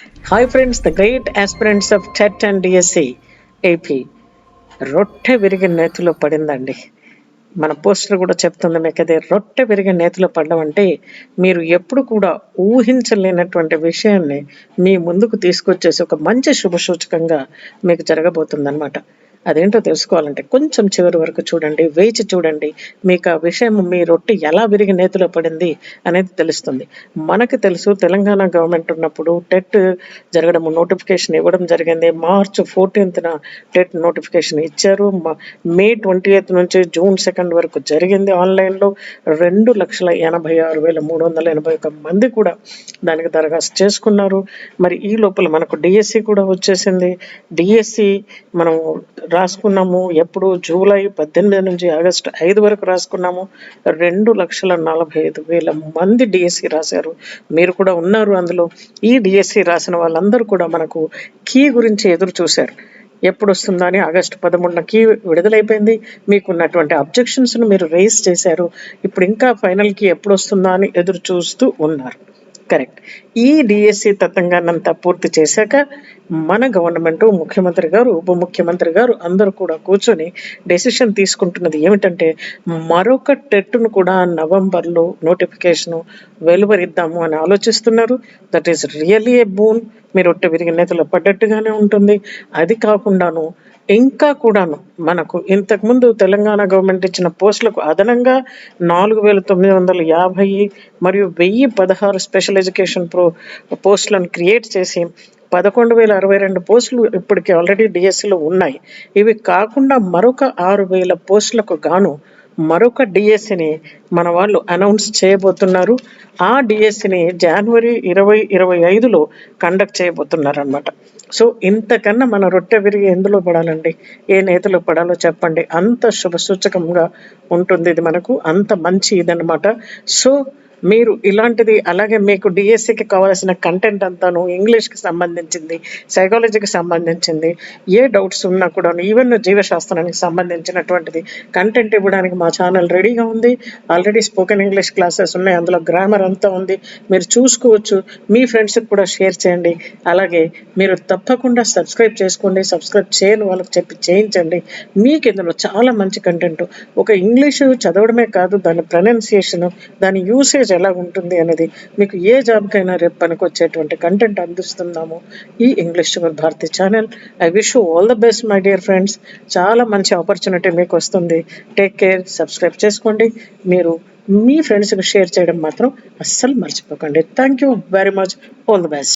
Hi friends the great aspirants of TET and DSC AP రొట్టె విరిగి నేతిలో పడిందండి. మన పోస్టర్ కూడా చెప్తుంది మీకు అదే రొట్టె విరిగి నేతిలో పడడం అంటే మీరు ఎప్పుడు కూడా ఊహించలేనటువంటి విషయాన్ని మీ ముందుకు తీసుకొచ్చేసి ఒక మంచి శుభసూచకంగా మీకు జరగబోతుంది అనమాట అదేంటో తెలుసుకోవాలంటే కొంచెం చివరి వరకు చూడండి వేచి చూడండి. మీకు ఆ విషయం మీ రొట్టె ఎలా విరిగి నేతిలో పడింది అనేది తెలుస్తుంది. మనకు తెలుసు తెలంగాణ గవర్నమెంట్ ఉన్నప్పుడు టెట్ జరగడం నోటిఫికేషన్ ఇవ్వడం జరిగింది. మార్చ్ ఫోర్టీన్త్న టెట్ నోటిఫికేషన్ ఇచ్చారు. మే ట్వంటీ ఎయిత్ నుంచి జూన్ సెకండ్ వరకు జరిగింది ఆన్లైన్లో. రెండు లక్షల ఎనభై ఆరు వేల మూడు వందల ఎనభై ఒక మంది కూడా దానికి దరఖాస్తు చేసుకున్నారు. మరి ఈ లోపల మనకు డిఎస్సి కూడా వచ్చేసింది. డిఎస్సి మనం రాసుకున్నాము. ఎప్పుడు? జూలై పద్దెనిమిది నుంచి ఆగస్టు ఐదు వరకు రాసుకున్నాము. రెండు లక్షల నలభై ఐదు వేల మంది డిఎస్సి రాశారు. మీరు కూడా ఉన్నారు అందులో. ఈ డిఎస్సి రాసిన వాళ్ళందరూ కూడా మనకు కీ గురించి ఎదురు చూశారు. ఎప్పుడు వస్తుందా అని ఆగస్టు పదమూడున కీ విడుదలైపోయింది. మీకున్నటువంటి అబ్జెక్షన్స్ను మీరు రేస్ చేశారు. ఇప్పుడు ఇంకా ఫైనల్కి ఎప్పుడు వస్తుందా అని ఎదురు చూస్తూ ఉన్నారు. కరెక్ట్. ఈ డిఎస్సి తతంగానంతా పూర్తి చేశాక మన గవర్నమెంట్ ముఖ్యమంత్రి గారు ఉప ముఖ్యమంత్రి గారు అందరూ కూడా కూర్చొని డెసిషన్ తీసుకుంటున్నది ఏమిటంటే మరొక టెట్ను కూడా నవంబర్లో నోటిఫికేషను వెలువరిద్దాము అని ఆలోచిస్తున్నారు. That is really a boon. మీరు ఒట్ట విరిగి నేతలో పడ్డట్టుగానే ఉంటుంది. అది కాకుండాను ఇంకా కూడాను మనకు ఇంతకుముందు తెలంగాణ గవర్నమెంట్ ఇచ్చిన పోస్టులకు అదనంగా నాలుగు వేల తొమ్మిది వందల యాభై మరియు వెయ్యి పదహారు స్పెషల్ ఎడ్యుకేషన్ ప్రో పోస్టులను క్రియేట్ చేసి పదకొండు వేల అరవై రెండు పోస్టులు ఇప్పటికి ఆల్రెడీ డిఎస్సిలో ఉన్నాయి. ఇవి కాకుండా మరొక ఆరు వేల పోస్టులకు గాను మరొక డిఎస్సిని మన వాళ్ళు అనౌన్స్ చేయబోతున్నారు. ఆ డిఎస్సిని జనవరి ఇరవై ఇరవై ఐదులో కండక్ట్ చేయబోతున్నారు అనమాట సో ఇంతకన్నా మన రొట్టె విరిగి ఎందులో పడాలండి? ఏ నేతలో పడాలో చెప్పండి. అంత శుభసూచకంగా ఉంటుంది ఇది మనకు. అంత మంచి ఇదనమాట సో మీరు ఇలాంటిది అలాగే మీకు డిఎస్సికి కావాల్సిన కంటెంట్ అంతాను ఇంగ్లీష్కి సంబంధించింది సైకాలజీకి సంబంధించింది ఏ డౌట్స్ ఉన్నా కూడా ఈవెన్ జీవశాస్త్రానికి సంబంధించినటువంటిది కంటెంట్ ఇవ్వడానికి మా ఛానల్ రెడీగా ఉంది. ఆల్రెడీ స్పోకెన్ ఇంగ్లీష్ క్లాసెస్ ఉన్నాయి. అందులో గ్రామర్ అంతా ఉంది. మీరు చూసుకోవచ్చు. మీ ఫ్రెండ్స్కి కూడా షేర్ చేయండి. అలాగే మీరు తప్పకుండా సబ్స్క్రైబ్ చేసుకోండి. సబ్స్క్రైబ్ చేయని వాళ్ళకి చెప్పి చేయించండి. మీకు ఇందులో చాలా మంచి కంటెంట్ ఒక ఇంగ్లీషు చదవడమే కాదు దాని ప్రొనౌన్సియేషన్ దాని యూసేజ్ ఎలా ఉంటుంది అనేది మీకు ఏ జాబ్కైనా రేపు పనికొచ్చేటువంటి కంటెంట్ అందిస్తున్నాము ఈ English టువర్ Bharathi channel I wish all the best my dear friends చాలా మంచి ఆపర్చునిటీ మీకు వస్తుంది. టేక్ కేర్ సబ్స్క్రైబ్ చేసుకోండి. మీరు మీ ఫ్రెండ్స్కి షేర్ చేయడం మాత్రం అస్సలు మర్చిపోకండి. Thank you very much all the best